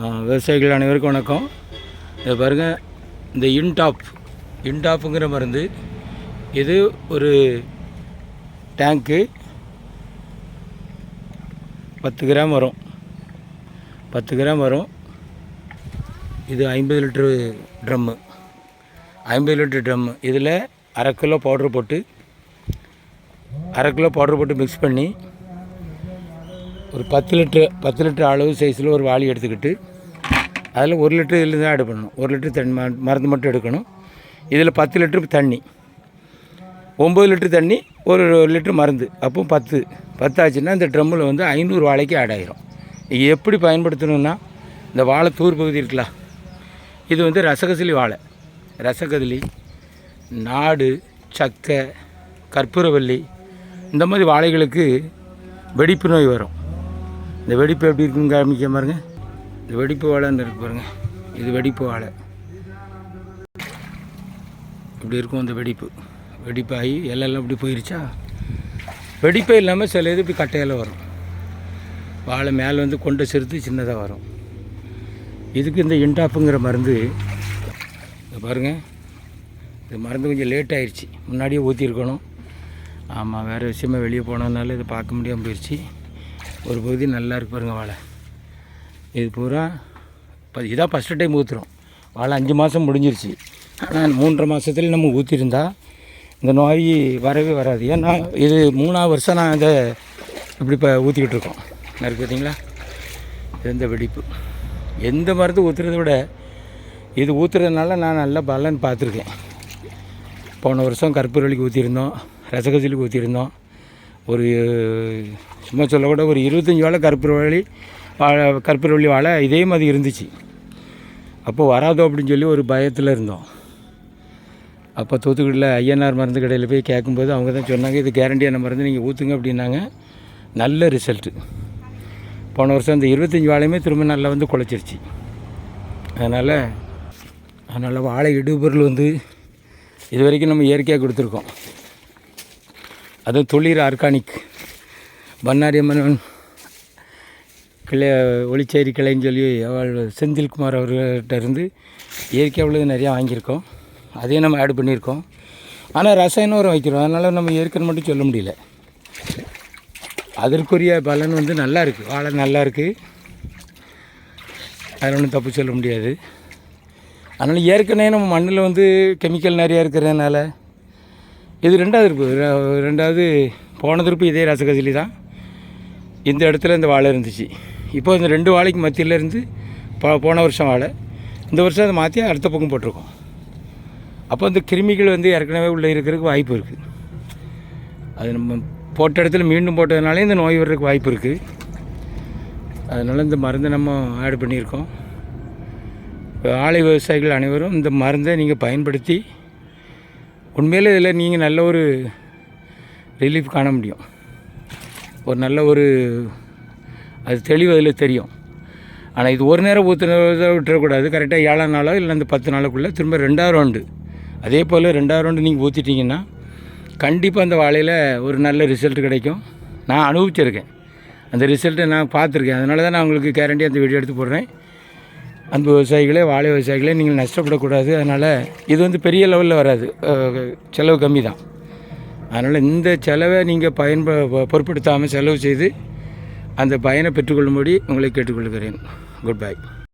விவசாயிகள் அனைவருக்கும் வணக்கம். இதை பாருங்கள் இந்த இன்டாப் இன்டாப்புங்கிற மருந்து இது ஒரு டேங்க்கு பத்து கிராம் வரும். பத்து கிராம் வரும். இது ஐம்பது லிட்ரு ட்ரம்மு. ஐம்பது லிட்ரு ட்ரம்மு. இதில் அரை கிலோ பவுட்ரு போட்டு அரை கிலோ பவுட்ரு போட்டு மிக்ஸ் பண்ணி ஒரு பத்து லிட்ரு பத்து லிட்டர் அளவு சைஸில் ஒரு வாளி எடுத்துக்கிட்டு அதில் ஒரு லிட்டர் இதில் தான் ஆட் பண்ணணும். ஒரு லிட்டர் தண்ணி ம- மருந்து மட்டும் எடுக்கணும். இதில் பத்து லிட்ரு தண்ணி. ஒம்பது லிட்ரு தண்ணி ஒரு லிட்ரு மருந்து. அப்போ பத்து. பத்தாச்சுன்னா இந்த ட்ரம்மில் வந்து ஐநூறு வாழைக்கு ஆட் ஆயிரும். எப்படி பயன்படுத்தணும்னா இந்த வாழை தூர் பகுதி இருக்கலாம் இது வந்து ரசகசிலி வாழை ரசகதிலி நாடு சக்கை கற்பூரவல்லி இந்த மாதிரி வாழைகளுக்கு வெடிப்பு நோய் வரும். இந்த வெடிப்பு எப்படி இருக்குன்னு காமிக்க பாருங்க. இந்த வெடிப்பு வாழைன்னு இருக்கு பாருங்க. இது வெடிப்பு வாழை. இப்படி இருக்கும் இந்த வெடிப்பு. வெடிப்பாகி எல்லாம் இப்படி போயிருச்சா? வெடிப்பே இல்லாமல் சில இது இப்படி கட்டையில் வரும். வாழை மேலே வந்து கொண்டை சிறுத்து சின்னதாக வரும். இதுக்கு இந்த இன்டாப்புங்கிற மருந்து இதை பாருங்கள் இது மருந்து கொஞ்சம் லேட் ஆயிடுச்சு முன்னாடியே ஊற்றிருக்கணும் ஆமாம் வேறு விஷயமா வெளியே போனதுனால இதை பார்க்க முடியாமல் போயிடுச்சு ஒரு பகுதி நல்லா இருக்கு பாருங்கள் வாழை. இது பூரா இப்போ இதான் ஃபஸ்ட்டு டைம் ஊற்றுறோம் வாழை அஞ்சு மாதம் முடிஞ்சிருச்சு. ஆனால் மூன்றரை மாதத்துல நம்ம ஊற்றிருந்தா இந்த நோய் வரவே வராது. ஏன்னா இது மூணாவது வருஷம் நான் இதை இப்படி இப்போ ஊற்றிக்கிட்டு இருக்கோம். இருக்கு பார்த்தீங்களா எந்த வெடிப்பு. எந்த மருந்து ஊற்றுறதை விட இது ஊற்றுறதுனால நான் நல்ல பலன் பார்த்துருக்கேன். போன வருஷம் கற்பூரவள்ளிக்கு ஊற்றிருந்தோம் ரசகசிலுக்கு ஊற்றிருந்தோம் ஒரு சும்மா சொல்ல கூட ஒரு இருபத்தஞ்சி வாழை கற்பூரவள்ளி வாழை கற்பூரவள்ளி வாழை இதே மாதிரி இருந்துச்சு. அப்போ வராதோ அப்படின்னு சொல்லி ஒரு பயத்தில் இருந்தோம். அப்போ தூத்துக்குடியில் ஐஎன்ஆர் மருந்து கடையில் போய் கேட்கும்போது அவங்க தான் சொன்னாங்க இது கேரண்டியான மருந்து நீங்கள் ஊற்றுங்க அப்படின்னாங்க. நல்ல ரிசல்ட்டு போன வருஷம் அந்த இருபத்தஞ்சி வாழையுமே திரும்ப நல்லா வந்து குலைச்சிருச்சு. அதனால் அதனால் வாழை இடுபொருள் வந்து இது வரைக்கும் நம்ம இயற்கையாக கொடுத்துருக்கோம். அதுவும் துளிர் ஆர்கானிக். பண்ணாரி அம்மன் கிளை ஒளிச்சேரி கிளைன்னு சொல்லி அவள் செந்தில்குமார் அவர்கிட்ட இருந்து இயற்கையாக உள்ளது நிறையா வாங்கியிருக்கோம். அதையும் நம்ம ஆட் பண்ணியிருக்கோம். ஆனால் ரசாயன உரம் வைக்கிறோம். அதனால் நம்ம இயற்கைன்னு மட்டும் சொல்ல முடியல. அதற்குரிய பலன் வந்து நல்லா இருக்குது வாழை நல்லா இருக்குது அதில் ஒன்றும் தப்பு சொல்ல முடியாது. அதனால் ஏற்கனவே நம்ம மண்ணில் வந்து கெமிக்கல் நிறையா இருக்கிறதுனால இது ரெண்டாவது இருப்பு ரெண்டாவது போன திருப்பு இதே ரசகசிலி தான். இந்த இடத்துல இந்த வாழை இருந்துச்சு. இப்போ இந்த ரெண்டு வாழைக்கு மத்தியில் இருந்து போ போன வருஷம் வாழை. இந்த வருஷம் அதை மாற்றி அடுத்த பக்கம் போட்டிருக்கோம். அப்போ இந்த கிருமிகள் வந்து ஏற்கனவே உள்ளே இருக்கிறதுக்கு வாய்ப்பு இருக்குது அது நம்ம போட்ட இடத்துல மீண்டும் போட்டதுனாலே இந்த நோய் வர்றதுக்கு வாய்ப்பு இருக்குது அதனால் இந்த மருந்தை நம்ம ஆட் பண்ணியிருக்கோம். ஆலை விவசாயிகள் அனைவரும் இந்த மருந்தை நீங்கள் பயன்படுத்தி உண்மையிலே இதில் நீங்கள் நல்ல ஒரு ரிலீஃப் காண முடியும். ஒரு நல்ல ஒரு அது தெளிவு அதில் தெரியும். ஆனால் இது ஒரு நேரம் ஊற்றுனதை விட்டுறக்கூடாது கரெக்டாக ஏழாம் நாளோ இல்லை அந்த பத்து நாளுக்குள்ளே திரும்ப ரெண்டாவது ரவுண்டு அதே போல் ரெண்டாவது ரவுண்டு நீங்கள் ஊற்றிட்டீங்கன்னா கண்டிப்பாக அந்த வாழையில் ஒரு நல்ல ரிசல்ட் கிடைக்கும். நான் அனுபவிச்சிருக்கேன். அந்த ரிசல்ட்டை நான் பார்த்துருக்கேன். அதனால தான் நான் உங்களுக்கு கேரண்டி அந்த வீடியோ எடுத்து போடுறேன். அன்பு விவசாயிகளே வாழை விவசாயிகளே நீங்கள் நஷ்டப்படக்கூடாது. அதனால் இது வந்து பெரிய லெவலில் வராது. செலவு கம்மி தான். அதனால் இந்த செலவை நீங்கள் பயன்ப பொருட்படுத்தாமல் செலவு செய்து அந்த பயனை பெற்றுக்கொள்ளும்படி உங்களை கேட்டுக்கொள்கிறேன். Good bye